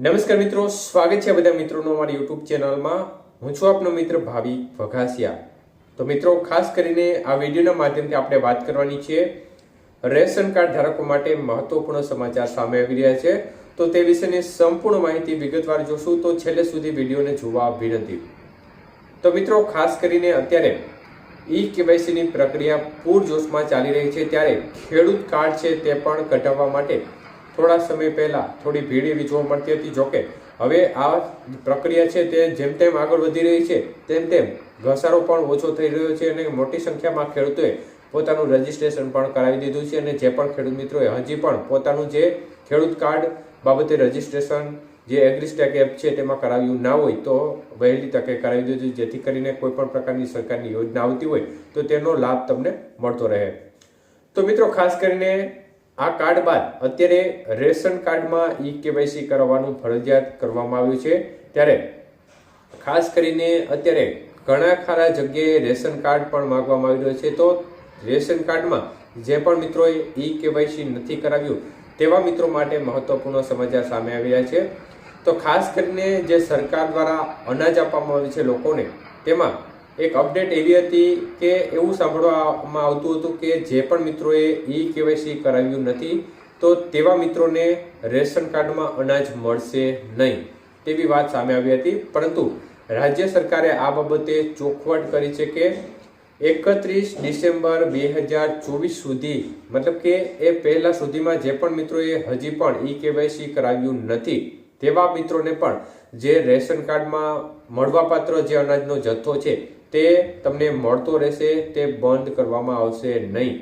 નમસ્કાર મિત્રો, સ્વાગત છે બધા મિત્રોનો અમારી યુટ્યુબ ચેનલમાં. હું છું આપનો મિત્ર ભાવિ વઘાસિયા તો મિત્રો, ખાસ કરીને આ વિડીયોના માધ્યમથી આપણે વાત કરવાની છે રેશન કાર્ડ ધારકો માટે મહત્વપૂર્ણ સમાચાર સામે આવી રહ્યા છે. તો તે વિશેની સંપૂર્ણ માહિતી વિગતવાર જોશું. તો છેલ્લે સુધી વિડીયોને જોવા વિનંતી. તો મિત્રો, ખાસ કરીને અત્યારે ઈ કેવાયસીની પ્રક્રિયા પૂરજોશમાં ચાલી રહી છે. ત્યારે ખેડૂત કાર્ડ છે તે પણ કઢાવવા માટે થોડા સમય પહેલા થોડી ભીડ એવી જોવા મળતી હતી. જોકે હવે આ પ્રક્રિયા છે તે જેમ તેમ આગળ વધી રહી છે, તેમ તેમ ઘસારો પણ ઓછો થઈ રહ્યો છે અને મોટી સંખ્યામાં ખેડૂતોએ પોતાનું રજીસ્ટ્રેશન પણ કરાવી દીધું છે અને જે પણ ખેડૂત મિત્રોએ હજી પણ પોતાનું જે ખેડૂત કાર્ડ બાબતે રજીસ્ટ્રેશન, જે એગ્રીસ્ટેક એપ છે તેમાં કરાવ્યું ના હોય તો વહેલી તકે કરાવી દીધું જેથી કરીને કોઈ પણ પ્રકારની સરકારની યોજના આવતી હોય તો તેનો લાભ તમને મળતો રહે. તો મિત્રો, ખાસ કરીને આ કાર્ડ બાદ અત્યારે રેશન કાર્ડમાં ઈ કેવાયસી કરવાનું ફરજિયાત કરવામાં આવ્યું છે. ત્યારે ખાસ કરીને અત્યારે ઘણા ખરા જગ્યાએ રેશન કાર્ડ પણ માંગવામાં આવી રહ્યો છે. તો રેશન કાર્ડમાં જે પણ મિત્રોએ ઈ કેવાયસી નથી કરાવ્યું તેવા મિત્રો માટે મહત્વપૂર્ણ સમાચાર સામે આવ્યા છે. તો ખાસ કરીને જે સરકાર દ્વારા અનાજ આપવામાં આવ્યું છે લોકોને, તેમાં એક અપડેટ એવી હતી કે એવું સાંભળવામાં આવતું હતું કે જે પણ મિત્રોએ ઈ કેવાયસી કરાવ્યું નથી, તો તેવા મિત્રોને રેશન કાર્ડમાં અનાજ મળશે નહીં તેવી વાત સામે આવી હતી. પરંતુ રાજ્ય સરકારે આ બાબતે ચોખવટ કરી છે કે એકત્રીસ ડિસેમ્બર બે હજાર ચોવીસ સુધી, મતલબ કે એ પહેલાં સુધીમાં જે પણ મિત્રોએ હજી પણ ઈ કેવાયસી કરાવ્યું નથી, તેવા મિત્રોને પણ જે રેશન કાર્ડમાં મળવાપાત્ર જે અનાજનો જથ્થો છે તે તમને મળતો રહેશે, તે બંધ કરવામાં આવશે નહીં.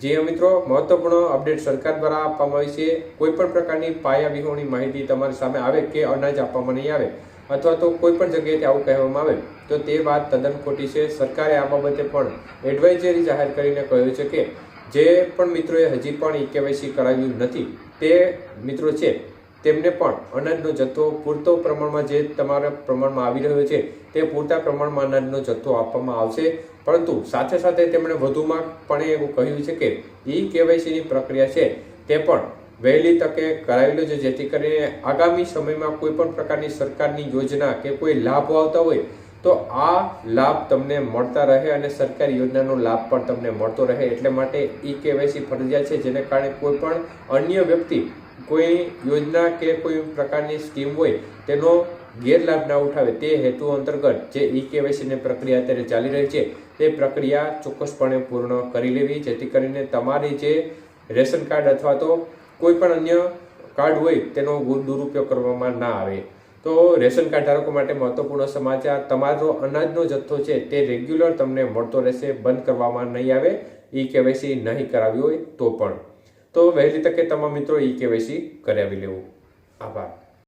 જે મિત્રો, મહત્વપૂર્ણ અપડેટ સરકાર દ્વારા આપવામાં આવી છે. કોઈ પણ પ્રકારની પાયા વિહોણી માહિતી તમારી સામે આવે કે અનાજ આપવામાં નહીં આવે, અથવા તો કોઈ પણ જગ્યાએથી આવું કહેવામાં આવે, તો તે વાત તદ્દન ખોટી છે. સરકારે આ બાબતે પણ એડવાઇઝરી જાહેર કરીને કહ્યું છે કે, જે પણ મિત્રોએ હજી પણ ઈ કેવાયસી કરાવ્યું નથી, તે મિત્રો છે. તેમને પણ અનાજનો જથ્થો પૂરતો પ્રમાણમાં જે તમારા પ્રમાણમાં આવી રહ્યો છે, તે પૂરતા પ્રમાણમાં અનાજનો જથ્થો આપવામાં આવશે. પરંતુ સાથે સાથે તેમણે વધુમાં પણ એવું કહ્યું છે કે, ઈ કેવાયસીની પ્રક્રિયા છે, તે પણ વહેલી તકે કરાવી લેજો જેથી કરીને આગામી સમયમાં કોઈ પણ પ્રકારની સરકારની યોજના કે કોઈ લાભો આવતા હોય, તો આ લાભ તમને મળતા રહે અને સરકારી યોજનાનો લાભ પણ તમને મળતો રહે. એટલે માટે ઈ કેવાયસી ફરજિયાત છે, જેને કારણે કોઈ પણ અન્ય વ્યક્તિ કોઈ યોજના કે કોઈ પ્રકારની સ્કીમ હોય, તેનો ગેરલાભ ના ઉઠાવે તે હેતુ અંતર્ગત જે ઈ કેવાયસીની પ્રક્રિયા અત્યારે ચાલી રહી છે, તે પ્રક્રિયા ચોક્કસપણે પૂર્ણ કરી લેવી, જેથી કરીને તમારી જે રેશન કાર્ડ અથવા તો કોઈ પણ અન્ય કાર્ડ હોય, તેનો દુરુપયોગ કરવામાં ના આવે. તો રેશન કાર્ડ ધારકો માટે મહત્વપૂર્ણ સમાચાર, તમારો અનાજનો જથ્થો છે તે રેગ્યુલર તમને મળતો રહેશે, બંધ કરવામાં નહીં આવે, ઈ કેવાયસી નહીં કરાવી હોય તો પણ. તો વહેલી તકે તમામ મિત્રો ઈ કેવાયસી કરાવી લેવું. આભાર.